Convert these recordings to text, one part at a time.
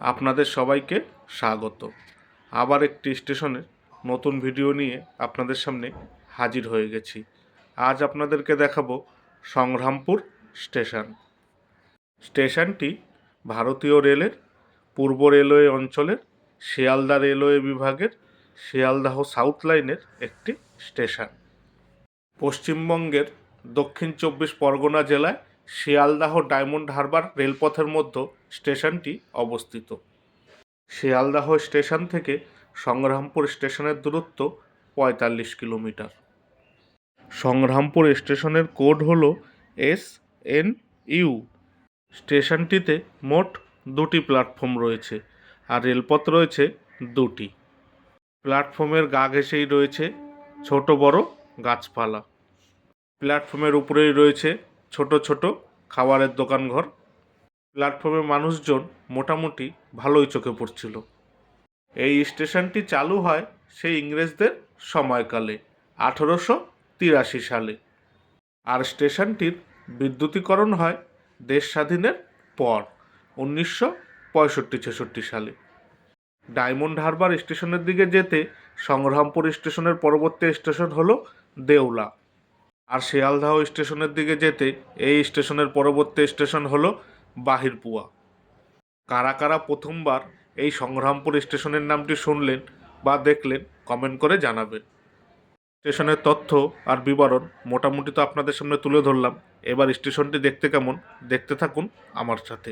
আপনাদের সবাইকে স্বাগত। আবার একটি স্টেশনের নতুন ভিডিও নিয়ে আপনাদের সামনে হাজির হয়ে গেছি। আজ আপনাদেরকে দেখাবো সংগ্রামপুর স্টেশন। স্টেশনটি ভারতীয় রেলের পূর্ব রেলওয়ে অঞ্চলের শিয়ালদা রেলওয়ে বিভাগের শিয়ালদাহ সাউথ লাইনের একটি স্টেশন। পশ্চিমবঙ্গের দক্ষিণ চব্বিশ পরগনা জেলায় শিয়ালদাহ ডায়মন্ড হারবার রেলপথের মধ্যে স্টেশনটি অবস্থিত। শিয়ালদাহ স্টেশন থেকে সংগ্রামপুর স্টেশনের দূরত্ব পঁয়তাল্লিশ কিলোমিটার। সংগ্রামপুর স্টেশনের কোড হল এস এন ইউ। স্টেশনটিতে মোট দুটি প্ল্যাটফর্ম রয়েছে আর রেলপথ রয়েছে দুটি। প্ল্যাটফর্মের গা ঘেঁষেই রয়েছে ছোট বড় গাছপালা। প্ল্যাটফর্মের উপরেই রয়েছে ছোট ছোট খাবারের দোকানঘর। প্ল্যাটফর্মে মানুষজন মোটামুটি ভালোই চোখে পড়ছিল। এই স্টেশনটি চালু হয় সেই ইংরেজদের সময়কালে, আঠেরোশো তিরাশি সালে। আর স্টেশনটির বিদ্যুতীকরণ হয় দেশ স্বাধীনের পর, উনিশশো পঁয়ষট্টি ছেষট্টি সালে। ডায়মন্ড হারবার স্টেশনের দিকে যেতে সংগ্রামপুর স্টেশনের পরবর্তী স্টেশন হলো দেউলা। আর শিয়ালদাহ স্টেশনের দিকে যেতে এই স্টেশনের পরবর্তী স্টেশন হলো বাহিরপুয়া কারা কারা প্রথমবার এই সংগ্রামপুর স্টেশনের নামটি শুনলেন বা দেখলেন, কমেন্ট করে জানাবেন। স্টেশনের তথ্য আর বিবরণ মোটামুটি তো আপনাদের সামনে তুলে ধরলাম। এবার স্টেশনটি দেখতে কেমন, দেখতে থাকুন আমার সাথে।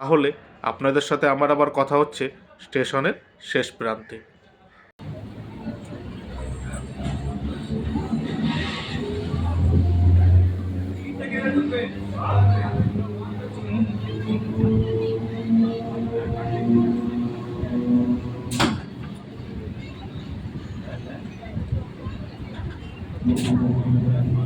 তাহলে আপনাদের সাথে আমার আবার কথা হচ্ছে স্টেশনের শেষ প্রান্তে। Thank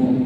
you.